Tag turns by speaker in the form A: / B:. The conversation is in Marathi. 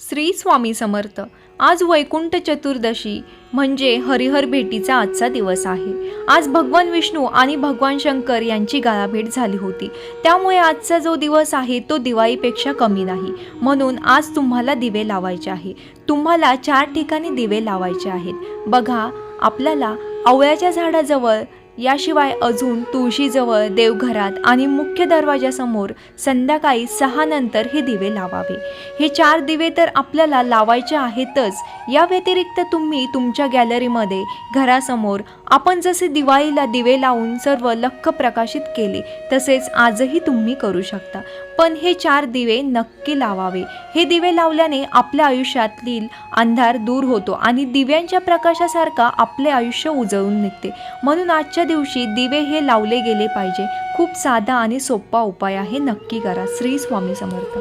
A: श्री स्वामी समर्थ. आज वैकुंठ चतुर्दशी म्हणजे हरिहर भेटीचा आजचा दिवस आहे. आज भगवान विष्णू आणि भगवान शंकर यांची गाळाभेट झाली होती. त्यामुळे आजचा जो दिवस आहे तो दिवाळीपेक्षा कमी नाही. म्हणून आज तुम्हाला दिवे लावायचे आहे. तुम्हाला चार ठिकाणी दिवे लावायचे आहेत. बघा आपल्याला आवळ्याच्या झाडाजवळ याशिवाय अजून तुळशीजवळ देवघरात आणि मुख्य दरवाजासमोर संध्याकाळी सहा नंतर हे दिवे लावावे. हे चार दिवे तर आपल्याला लावायचे आहेतच. या व्यतिरिक्त तुम्ही तुमच्या गॅलरीमध्ये घरासमोर आपण जसे दिवाळीला दिवे लावून सर्व लख प्रकाशित केले तसेच आजही तुम्ही करू शकता. पण हे चार दिवे नक्की लावावे. हे दिवे लावल्याने आपल्या आयुष्यातील अंधार दूर होतो आणि दिव्यांच्या प्रकाशासारखा आपले आयुष्य उजळून निघते. म्हणून आजच्या दिवशी दिवे हे लावले गेले पाहिजे. खूप साधा आणि सोपा उपाय आहे. नक्की करा. श्री स्वामी समर्थ.